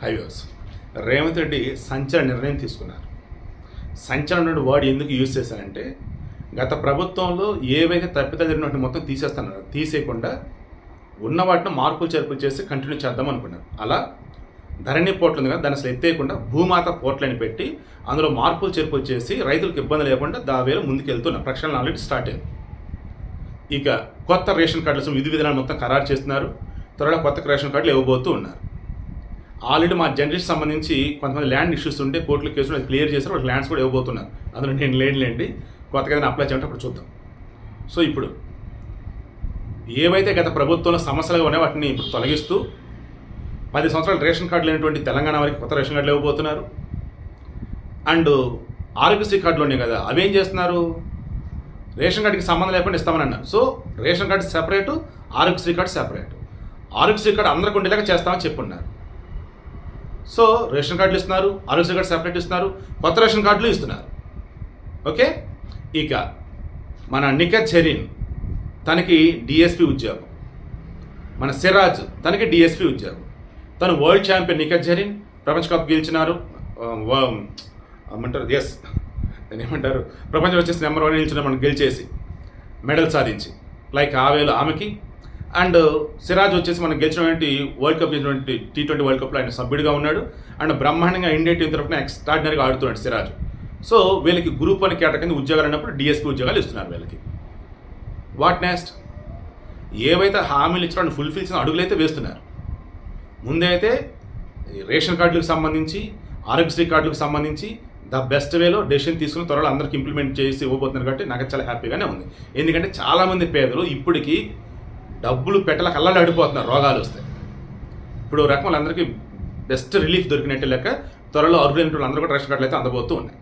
Highways. Revanth Reddy సంచలన నిర్ణయం తీసుకున్నారు. సంచలన వర్డ్ ఎందుకు యూజ్ చేశారంటే గత ప్రభుత్వంలో ఏవైతే తప్పిదాలు జరిగినట్టు మొత్తం తీసేస్తున్నారు తీసేయకుండా ఉన్న వాటిని మార్పులు చేర్పులు చేసి కంటిన్యూ చేద్దాం అనుకున్నారు. అలా ధరణి పోర్ట్లు ఉంది కదా దాన్ని అసలు ఎత్తేయకుండా భూమాత పోర్ట్లని పెట్టి అందులో మార్పులు చేర్పులు చేసి రైతులకు ఇబ్బంది లేకుండా దావేలో ముందుకెళ్తున్న ప్రక్షాళన ఆల్రెడీ స్టార్ట్ అయింది. ఇక కొత్త రేషన్ కార్డుల విధి విధానాలు మొత్తం ఖరారు చేస్తున్నారు. త్వరలో కొత్త రేషన్ కార్డులు ఇవ్వబోతూ ఉన్నారు. ఆల్రెడీ మా జనరేషన్ సంబంధించి కొంతమంది ల్యాండ్ ఇష్యూస్ ఉంటే కోర్టులో కేసులు అది క్లియర్ చేశారు వాళ్ళు ల్యాండ్స్ కూడా ఇవ్వబోతున్నారు. అందులో నేను లేండి. కొత్తగా ఏదైనా అప్లై చేయాలంటే అప్పుడు చూద్దాం. సో ఇప్పుడు ఏవైతే గత ప్రభుత్వంలో సమస్యలుగా ఉన్నాయో వాటిని ఇప్పుడు తొలగిస్తూ పది సంవత్సరాలు రేషన్ కార్డు లేనటువంటి తెలంగాణ వారికి కొత్త రేషన్ కార్డులు ఇవ్వబోతున్నారు. అండ్ ఆరోగ్యశ్రీ కార్డులు ఉన్నాయి కదా అవేం చేస్తున్నారు? రేషన్ కార్డుకి సంబంధం లేకుండా ఇస్తామని అన్నారు. So ration card separate Aarogyasri card separate Aarogyasri card అందరికి ఉండేలాగా చేస్తామని చెప్పున్నారు. సో రేషన్ కార్డులు ఇస్తున్నారు ఆరోగ్య కార్డు సెపరేట్ ఇస్తున్నారు కొత్త రేషన్ కార్డులు ఇస్తున్నారు. ఓకే? ఇక మన నిఖత్ జరీన్ తనకి డిఎస్పి ఉద్యోగం. మన సిరాజ్ తనకి డిఎస్పి ఉద్యోగం. తను వరల్డ్ ఛాంపియన్ నిఖత్ జరీన్ ప్రపంచ కప్ గెలిచినారు ఏమంటారు? ఎస్ దాన్ని ఏమంటారు? ప్రపంచం వచ్చేసి నెంబర్ వన్ నిలిచిన మనం గెలిచేసి మెడల్ సాధించి లైక్ ఆ ఆమెకి అండ్ సిరాజ్ వచ్చేసి మనం గెలిచినటువంటి వరల్డ్ కప్ గెలిచినటువంటి టీ ట్వంటీ వరల్డ్ కప్లో ఆయన సభ్యుడిగా ఉన్నాడు. అండ్ బ్రహ్మాండంగా ఇండియా టీం తరఫున ఎక్స్ట్రాడినరీగా ఆడుతున్నాడు సిరాజ్. సో వీళ్ళకి గ్రూప్ అని కేట ఉద్యోగాలు అన్నప్పుడు డిఎస్పీ ఉద్యోగాలు ఇస్తున్నారు వీళ్ళకి. వాట్ నెక్స్ట్ ఏవైతే హామీలు ఇచ్చారో ఫుల్ఫిల్ చేసిన అడుగులైతే వేస్తున్నారు. ముందే అయితే రేషన్ కార్డులకు సంబంధించి ఆరోగ్యశ్రీ కార్డులకు సంబంధించి ద బెస్ట్ వేలో డెసిషన్ తీసుకుని త్వరలో అందరికి ఇంప్లిమెంట్ చేసి ఇవ్వబోతున్నారు కాబట్టి నాకు చాలా హ్యాపీగానే ఉంది. ఎందుకంటే చాలామంది పేదలు ఇప్పటికీ డబ్బులు పెట్టల కళ్ళలో అడిపోతున్నారు రోగాలు వస్తాయి ఇప్పుడు రకం అందరికీ బెస్ట్ రిలీఫ్ దొరికినట్టు లెక్క త్వరలో అర్హులైనటువంటి అందరూ కూడా రేషన్ కార్డులు అయితే అందబోతూ ఉన్నాయి.